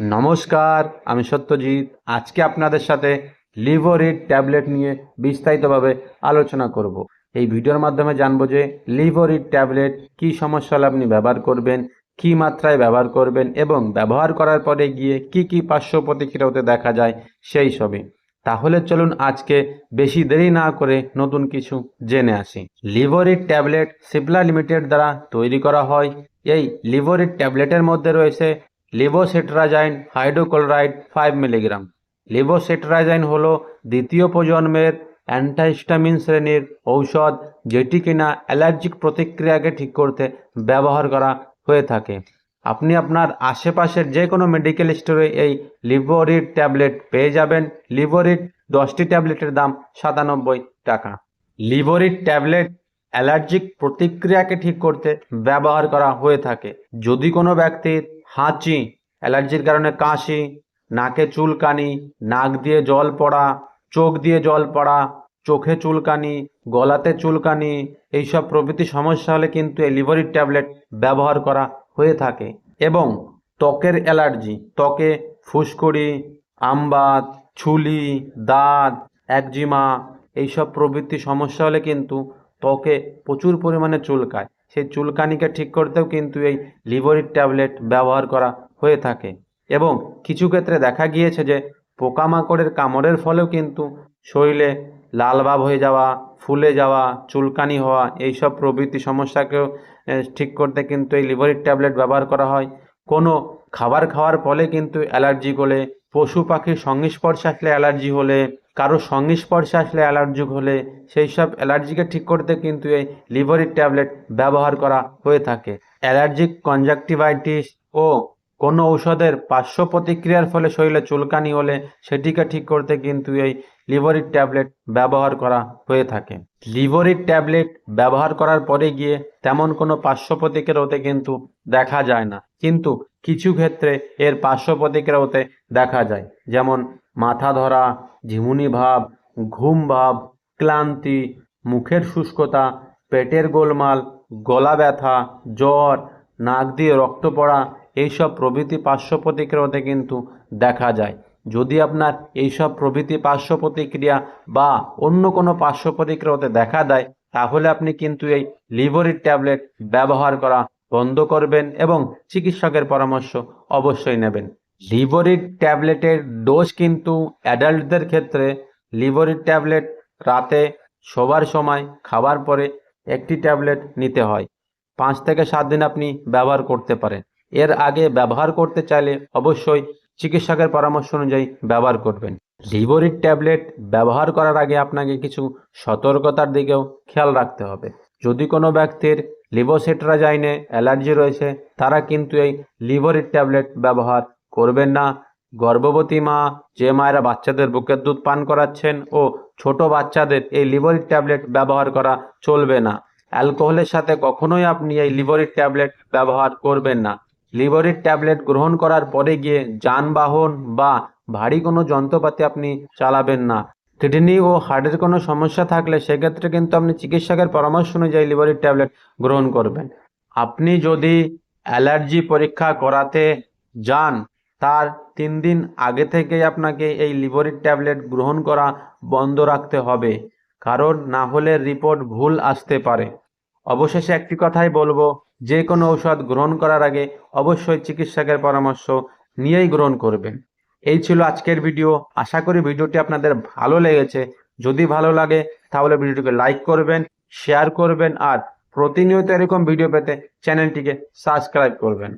নমস্কার, আমি সত্যজিৎ। আজকে আপনাদের সাথে লিভোরিড ট্যাবলেট নিয়ে বিস্তারিতভাবে আলোচনা করব। এই ভিডিওর মাধ্যমে জানব যে লিভোরিড ট্যাবলেট কী সমস্যা হলে আপনি ব্যবহার করবেন, কী মাত্রায় ব্যবহার করবেন এবং ব্যবহার করার পরে গিয়ে কি কি পার্শ্ব প্রতিক্রিয়া হতে দেখা যায় সেই সবই। তাহলে চলুন আজকে বেশি দেরি না করে নতুন কিছু জেনে আসি। লিভোরিড ট্যাবলেট সিপলা লিমিটেড দ্বারা তৈরি করা হয়। এই লিভোরিড ট্যাবলেটের মধ্যে রয়েছে levocetirizine hydrochloride five milligram. Levocetirizine হলো দ্বিতীয় প্রজন্মের অ্যান্টাহিস্টামিন শ্রেণির ঔষধ যেটি কিনা অ্যালার্জিক প্রতিক্রিয়াকে ঠিক করতে ব্যবহার করা হয়ে থাকে। আপনি আপনার আশেপাশের যে কোনো মেডিকেল স্টোরে এই লিভোরিড ট্যাবলেট পেয়ে যাবেন। লিভোরিড দশটি ট্যাবলেটের দাম সাতানব্বই টাকা। লিভোরিড ট্যাবলেট অ্যালার্জিক প্রতিক্রিয়াকে ঠিক করতে ব্যবহার করা হয়ে থাকে। যদি কোনো ব্যক্তির হাঁচি অ্যালার্জির কারণে কাশি, নাকে চুলকানি, নাক দিয়ে জল পড়া, চোখ দিয়ে জল পড়া, চোখে চুলকানি, গলাতে চুলকানি, এইসব প্রভৃতি সমস্যা হলে কিন্তু এই লিভারিড ট্যাবলেট ব্যবহার করা হয়ে থাকে। এবং ত্বকের অ্যালার্জি, ত্বকে ফুসকুড়ি, আমবাত, ছুলি, দাঁত, একজিমা, এইসব প্রভৃতি সমস্যা হলে কিন্তু ত্বকে প্রচুর পরিমাণে চুলকায়। সেই চুলকানিকে ঠিক করতেও কিন্তু এই লিভারিড ট্যাবলেট ব্যবহার করা হয়ে থাকে। এবং কিছু ক্ষেত্রে দেখা গিয়েছে যে পোকামাকড়ের কামড়ের ফলেও কিন্তু শরীরে লাল ভাব হয়ে যাওয়া, ফুলে যাওয়া, চুলকানি হওয়া এইসব প্রভৃতি সমস্যাকেও ঠিক করতে কিন্তু এই লিভারিড ট্যাবলেট ব্যবহার করা হয়। কোনো খাবার খাওয়ার ফলে কিন্তু অ্যালার্জি হলে পশু পাখির সংস্পর্শে আসলে অ্যালার্জি হলে, কারও সংস্পর্শে আসলে অ্যালার্জি হলে সেই সব অ্যালার্জিকে ঠিক করতে কিন্তু এই লিভারের ট্যাবলেট ব্যবহার করা হয়ে থাকে। অ্যালার্জিক কনজাক্টিভাইটিস ও কোনো ঔষধের পার্শ্ব প্রতিক্রিয়ার ফলে শরীরে চুলকানি হলে সেটিকে ঠিক করতে কিন্তু এই লিভারিড ট্যাবলেট ব্যবহার করা হয়ে থাকে। লিভারিড ট্যাবলেট ব্যবহার করার পরে গিয়ে তেমন কোনো পার্শ্ব প্রতিক্রিয়া হতে কিন্তু দেখা যায় না। কিন্তু কিছু ক্ষেত্রে এর পার্শ্ব প্রতিক্রিয়া হতে দেখা যায়। যেমন মাথা ধরা, ঝিমুনি ভাব, ঘুম ভাব, ক্লান্তি, মুখের শুষ্কতা, পেটের গোলমাল, গলা ব্যথা, জ্বর, নাক দিয়ে রক্ত পড়া, এইসব প্রভৃতি পার্শ্ব প্রতিক্রিয়া হতে কিন্তু দেখা যায়। যদি আপনার এইসব প্রভৃতি পার্শ্ব প্রতিক্রিয়া বা অন্য কোনো পার্শ্ব প্রতিক্রিয়া হতে দেখা দেয়, তাহলে আপনি কিন্তু এই লিভারিড ট্যাবলেট ব্যবহার করা বন্ধ করবেন এবং চিকিৎসকের পরামর্শ অবশ্যই নেবেন। লিভারিড ট্যাবলেটের ডোজ কিন্তু অ্যাডাল্টদের ক্ষেত্রে লিভারিড ট্যাবলেট রাতে শোবার সময় খাবার পরে একটি ট্যাবলেট নিতে হয়। পাঁচ থেকে সাত দিন আপনি ব্যবহার করতে পারেন। এর আগে ব্যবহার করতে চাইলে অবশ্যই চিকিৎসকের পরামর্শ অনুযায়ী ব্যবহার করবেন। লিভারিড ট্যাবলেট ব্যবহার করার আগে আপনাকে কিছু সতর্কতার দিকেও খেয়াল রাখতে হবে। যদি কোনো ব্যক্তির লিভোসেট্রাজাইনে অ্যালার্জি রয়েছে, তারা কিন্তু এই লিভারিড ট্যাবলেট ব্যবহার করবেন না। গর্ভবতী মা যে মায়েরা বাচ্চাদের বুকের দুধ পান করাচ্ছেন ও ছোট বাচ্চাদের এই লিভারিড ট্যাবলেট ব্যবহার করা চলবে না। অ্যালকোহলের সাথে কখনোই আপনি এই লিভারিড ট্যাবলেট ব্যবহার করবেন না। লিভারিড ট্যাবলেট গ্রহণ করার পরে গিয়ে যানবাহন বা ভারী কোনো যন্ত্রপাতি আপনি চালাবেন না। কিডনি ও হার্টের কোনো সমস্যা থাকলে সেক্ষেত্রে কিন্তু আপনি চিকিৎসকের পরামর্শ অনুযায়ী লিভারিড ট্যাবলেট গ্রহণ করবেন। আপনি যদি অ্যালার্জি পরীক্ষা করাতে যান, তার তিন দিন আগে থেকেই আপনাকে এই লিভারিড ট্যাবলেট গ্রহণ করা বন্ধ রাখতে হবে, কারণ না হলে রিপোর্ট ভুল আসতে পারে। অবশেষে একটি কথাই বলব যে কোনো ঔষধ গ্রহণ করার আগে অবশ্যই চিকিৎসকের পরামর্শ নিয়েই গ্রহণ করবেন। এই ছিল আজকের ভিডিও। আশা করি ভিডিওটি আপনাদের ভালো লেগেছে। যদি ভালো লাগে, তাহলে ভিডিওটিকে লাইক করবেন, শেয়ার করবেন আর প্রতিনিয়ত এরকম ভিডিও পেতে চ্যানেলটিকে সাবস্ক্রাইব করবেন।